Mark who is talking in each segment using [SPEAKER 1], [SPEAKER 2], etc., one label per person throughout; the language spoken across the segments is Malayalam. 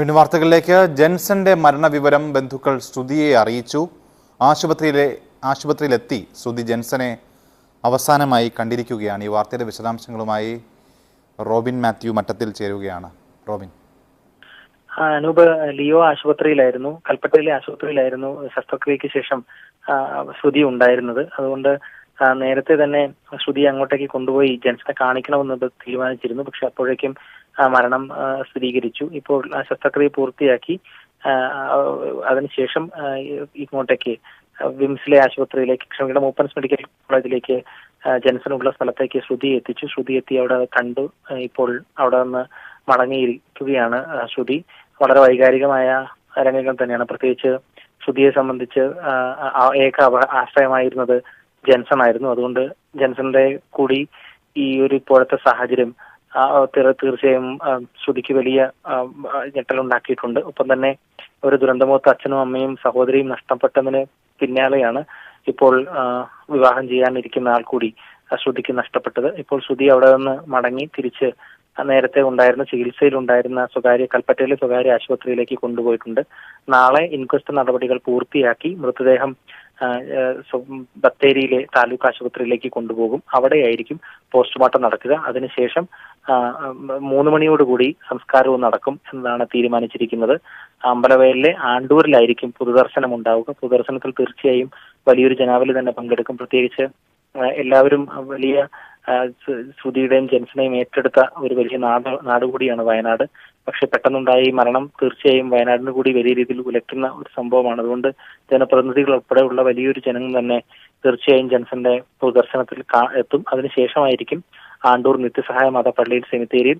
[SPEAKER 1] വീണ്ടും വാർത്തകളിലേക്ക്. ജെൻസന്റെ മരണവിവരം ബന്ധുക്കൾ ശ്രുതിയെ അറിയിച്ചു. ആശുപത്രിയിലെ ആശുപത്രിയിലെത്തി ശ്രുതി ജെൻസനെ അവസാനമായി കണ്ടിരിക്കുകയാണ്. ഈ വാർത്തയുടെ വിശദാംശങ്ങളുമായി റോബിൻ മാത്യു മട്ടത്തിൽ ചേരുകയാണ്. റോബിൻ.
[SPEAKER 2] അനൂപ് ലിയോ ആശുപത്രിയിലായിരുന്നു. കൽപ്പറ്റയിലെ ആശുപത്രിയിലായിരുന്നു ശസ്ത്രക്രിയയ്ക്ക് ശേഷം ശ്രുതി ഉണ്ടായിരുന്നത്. അതുകൊണ്ട് നേരത്തെ തന്നെ ശ്രുതി അങ്ങോട്ടേക്ക് കൊണ്ടുപോയി ജെൻസിനെ കാണിക്കണമെന്ന് തീരുമാനിച്ചിരുന്നു. പക്ഷെ അപ്പോഴേക്കും മരണം സ്ഥിരീകരിച്ചു. ഇപ്പോൾ ശസ്ത്രക്രിയ പൂർത്തിയാക്കി അതിനുശേഷം ഇങ്ങോട്ടേക്ക് വിംസിലെ ആശുപത്രിയിലേക്ക് ക്ഷമിക്കണം മൂപ്പൻസ് മെഡിക്കൽ കോളേജിലേക്ക് ജെൻസനുള്ള സ്ഥലത്തേക്ക് ശ്രുതി എത്തിച്ചു. ശ്രുതി എത്തി അവിടെ കണ്ടു. ഇപ്പോൾ അവിടെ നിന്ന് മടങ്ങിയിരിക്കുകയാണ് ശ്രുതി. വളരെ വൈകാരികമായ രംഗങ്ങൾ തന്നെയാണ്. പ്രത്യേകിച്ച് ശ്രുതിയെ സംബന്ധിച്ച് ഏക ആശ്രയമായിരുന്നത് ജെൻസൺ ആയിരുന്നു അതുകൊണ്ട് ജെൻസന്റെ കൂടി ഈ ഒരു ഇപ്പോഴത്തെ സാഹചര്യം തീർച്ചയായും ശ്രുതിക്ക് വലിയ ഞെട്ടലുണ്ടാക്കിയിട്ടുണ്ട്. ഒപ്പം തന്നെ ഒരു ദുരന്തമോത്ത് അച്ഛനും അമ്മയും സഹോദരിയും നഷ്ടപ്പെട്ടതിന് പിന്നാലെയാണ് ഇപ്പോൾ വിവാഹം ചെയ്യാനിരിക്കുന്ന ആൾ കൂടി ശ്രുതിക്ക് നഷ്ടപ്പെട്ടത്. ഇപ്പോൾ ശ്രുതി അവിടെ നിന്ന് മടങ്ങി തിരിച്ച് നേരത്തെ ഉണ്ടായിരുന്ന ചികിത്സയിലുണ്ടായിരുന്ന സ്വകാര്യ കൽപ്പറ്റയിലെ സ്വകാര്യ ആശുപത്രിയിലേക്ക് കൊണ്ടുപോയിട്ടുണ്ട്. നാളെ ഇൻക്വസ്റ്റ് നടപടികൾ പൂർത്തിയാക്കി മൃതദേഹം ബത്തേരിയിലെ താലൂക്ക് ആശുപത്രിയിലേക്ക് കൊണ്ടുപോകും. അവിടെയായിരിക്കും പോസ്റ്റ്മോർട്ടം നടക്കുക. അതിനുശേഷം മൂന്ന് മണിയോടുകൂടി സംസ്കാരവും നടക്കും എന്നാണ് തീരുമാനിച്ചിരിക്കുന്നത്. അമ്പലവയലിലെ ആണ്ടൂരിലായിരിക്കും പൊതുദർശനം ഉണ്ടാവുക പൊതുദർശനത്തിൽ തീർച്ചയായും വലിയൊരു ജനാവലി തന്നെ പങ്കെടുക്കും. പ്രത്യേകിച്ച് എല്ലാവരും വലിയ ശ്രുതിയുടെയും ജെൻസിനെയും ഏറ്റെടുത്ത ഒരു വലിയ നാട് നാടുകൂടിയാണ് വയനാട്. പക്ഷെ പെട്ടെന്നുണ്ടായ ഈ മരണം തീർച്ചയായും വയനാടിന് കൂടി വലിയ രീതിയിൽ ഉലയ്ക്കുന്ന ഒരു സംഭവമാണ്. അതുകൊണ്ട് ജനപ്രതിനിധികൾ ഉൾപ്പെടെയുള്ള വലിയൊരു ജനങ്ങൾ തന്നെ തീർച്ചയായും ജെൻസന്റെ പൊതുദർശനത്തിൽ എത്തും. അതിനുശേഷമായിരിക്കും ആണ്ടൂർ നിത്യസഹായ മതപ്പള്ളിയിൽ സെമിത്തേരിയിൽ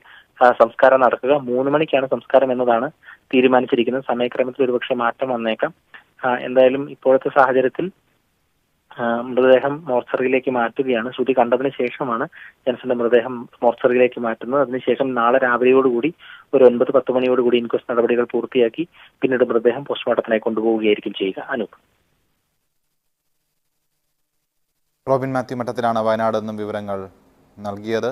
[SPEAKER 2] സംസ്കാരം നടക്കുക. മൂന്ന് മണിക്കാണ് സംസ്കാരം എന്നതാണ് തീരുമാനിച്ചിരിക്കുന്നത്. സമയക്രമത്തിൽ ഒരുപക്ഷെ മാറ്റം വന്നേക്കാം. എന്തായാലും ഇപ്പോഴത്തെ സാഹചര്യത്തിൽ മൃതദേഹം മോർച്ചറിയിലേക്ക് മാറ്റുകയാണ്. ശ്രുതി കണ്ടതിന് ശേഷമാണ് ജെൻസന്റെ മൃതദേഹം മോർച്ചറിയിലേക്ക് മാറ്റുന്നത്. അതിനുശേഷം നാളെ രാവിലെയോടുകൂടി ഒരു ഒൻപത് പത്ത് മണിയോടുകൂടി ഇൻക്വസ്റ്റ് നടപടികൾ പൂർത്തിയാക്കി പിന്നീട് മൃതദേഹം പോസ്റ്റ്മോർട്ടത്തിനായി കൊണ്ടുപോവുകയായിരിക്കും ചെയ്യുക. അനൂപ്.
[SPEAKER 1] റോബിൻ മാത്യു മട്ടത്തിലാണ് വയനാട് നിന്നും വിവരങ്ങൾ നൽകിയത്.